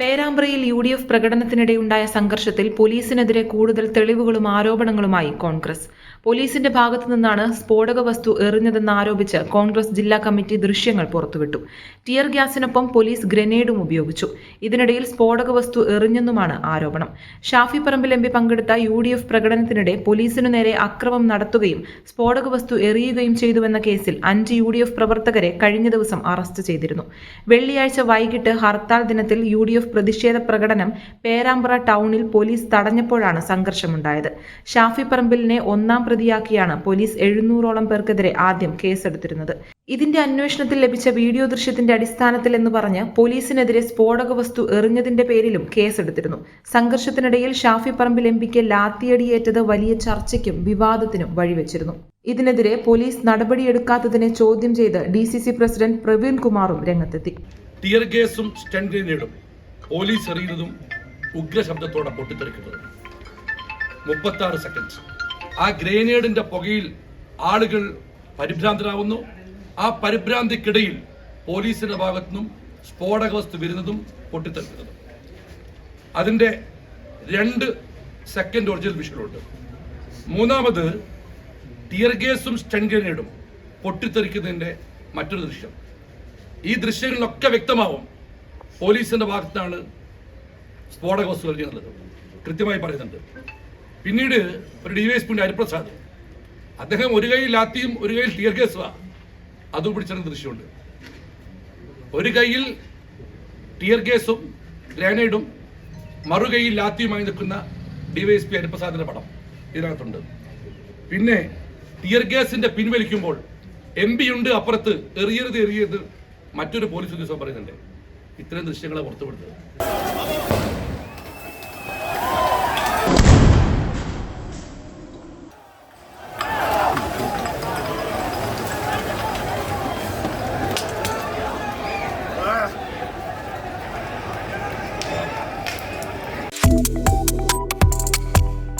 പേരാമ്പ്രയിൽ U D F പ്രകടനത്തിനിടെയുണ്ടായ സംഘർഷത്തിൽ പോലീസിനെതിരെ കൂടുതൽ തെളിവുകളും ആരോപണങ്ങളുമായി കോൺഗ്രസ്. പോലീസിന്റെ ഭാഗത്തു നിന്നാണ് സ്ഫോടക വസ്തു എറിഞ്ഞതെന്ന് ആരോപിച്ച് കോൺഗ്രസ് ജില്ലാ കമ്മിറ്റി ദൃശ്യങ്ങൾ പുറത്തുവിട്ടു. ടിയർ ഗ്യാസിനൊപ്പം പോലീസ് ഗ്രനേഡും ഉപയോഗിച്ചു. ഇതിനിടയിൽ സ്ഫോടക വസ്തു എറിഞ്ഞെന്നുമാണ് ആരോപണം. ഷാഫി പറമ്പിൽ എം പി പങ്കെടുത്ത യു ഡി എഫ് പ്രകടനത്തിനിടെ പോലീസിനു നേരെ അക്രമം നടത്തുകയും സ്ഫോടക വസ്തു എറിയുകയും ചെയ്തുവെന്ന കേസിൽ അഞ്ച് യു ഡി എഫ് പ്രവർത്തകരെ കഴിഞ്ഞ ദിവസം അറസ്റ്റ് ചെയ്തിരുന്നു. വെള്ളിയാഴ്ച വൈകിട്ട് ഹർത്താൽ ദിനത്തിൽ യു ഡി എഫ് പ്രതിഷേധ പ്രകടനം പേരാമ്പ്ര ടൗണിൽ പോലീസ് തടഞ്ഞപ്പോഴാണ് സംഘർഷമുണ്ടായത്. ഷാഫി പറമ്പിലിനെ ഒന്നാം പ്രതിയാക്കിയാണ് പോലീസ് എഴുന്നൂറോളം പേർക്കെതിരെ ആദ്യം കേസെടുത്തിരുന്നത്. ഇതിന്റെ അന്വേഷണത്തിൽ ലഭിച്ച വീഡിയോ ദൃശ്യത്തിന്റെ അടിസ്ഥാനത്തിൽ എന്ന് പറഞ്ഞ് പോലീസിനെതിരെ സ്ഫോടക വസ്തു എറിഞ്ഞതിന്റെ പേരിലും കേസെടുത്തിരുന്നു. സംഘർഷത്തിനിടയിൽ ഷാഫി പറമ്പിൽ എം പിക്ക് ലാത്തിയടിയേറ്റത് വലിയ ചർച്ചയ്ക്കും വിവാദത്തിനും വഴിവെച്ചിരുന്നു. ഇതിനെതിരെ പോലീസ് നടപടിയെടുക്കാത്തതിനെ ചോദ്യം ചെയ്ത് D C C president Praveen കുമാറും രംഗത്തെത്തി. ടിയർ ഗ്യാസും പോലീസ് എറിയുന്നതും ഉഗ്രശബ്ദത്തോടെ പൊട്ടിത്തെറിക്കുന്നതും. മുപ്പത്താറ് സെക്കൻഡ്സ് ആ ഗ്രേനേഡിന്റെ പുകയിൽ ആളുകൾ പരിഭ്രാന്തരാകുന്നു ആ പരിഭ്രാന്തിക്കിടയിൽ പോലീസിന്റെ ഭാഗത്തു നിന്നും സ്ഫോടക വസ്തു വരുന്നതും പൊട്ടിത്തെറിക്കുന്നതും അതിന്റെ രണ്ട് സെക്കൻഡ് ഒറിജിനൽ വിഷയമുണ്ട് മൂന്നാമത് ടിയർ ഗ്യാസും സ്റ്റൺ ഗ്രനേഡും പൊട്ടിത്തെറിക്കുന്നതിന്റെ മറ്റൊരു ദൃശ്യം. ഈ ദൃശ്യങ്ങളിലൊക്കെ വ്യക്തമാവും പോലീസിന്റെ ഭാഗത്താണ് സ്ഫോടക വസ്തു എറിഞ്ഞത് കൃത്യമായി പറയുന്നുണ്ട്. പിന്നീട് ഒരു ഡിവൈഎസ്പിന്റെ ഹരിപ്രസാദ്. അദ്ദേഹം ഒരു കൈയിൽ ലാത്തിയും ഒരു കൈയിൽ ടിയർ ഗ്യാസുവാ അതും പിടിച്ചിരുന്ന ദൃശ്യമുണ്ട്. ഒരു കൈയിൽ ടിയർ ഗ്യാസും ഗ്രാനൈഡും മറുകൈയിൽ ലാത്തിയുമായി നിൽക്കുന്ന ഡിവൈഎസ്പി ഹരിപ്രസാദിന്റെ പടം ഇതിനകത്തുണ്ട്. പിന്നെ ടിയർ ഗ്യാസിന്റെ പിൻവലിക്കുമ്പോൾ എം പി ഉണ്ട് അപ്പുറത്ത് എറിയരുത് എറിയരുത് മറ്റൊരു പോലീസ് ഉദ്യോഗസ്ഥൻ പറയുന്നുണ്ട്. ഇത്തരം ദൃശ്യങ്ങളെ പുറത്തുവിടുന്നത്.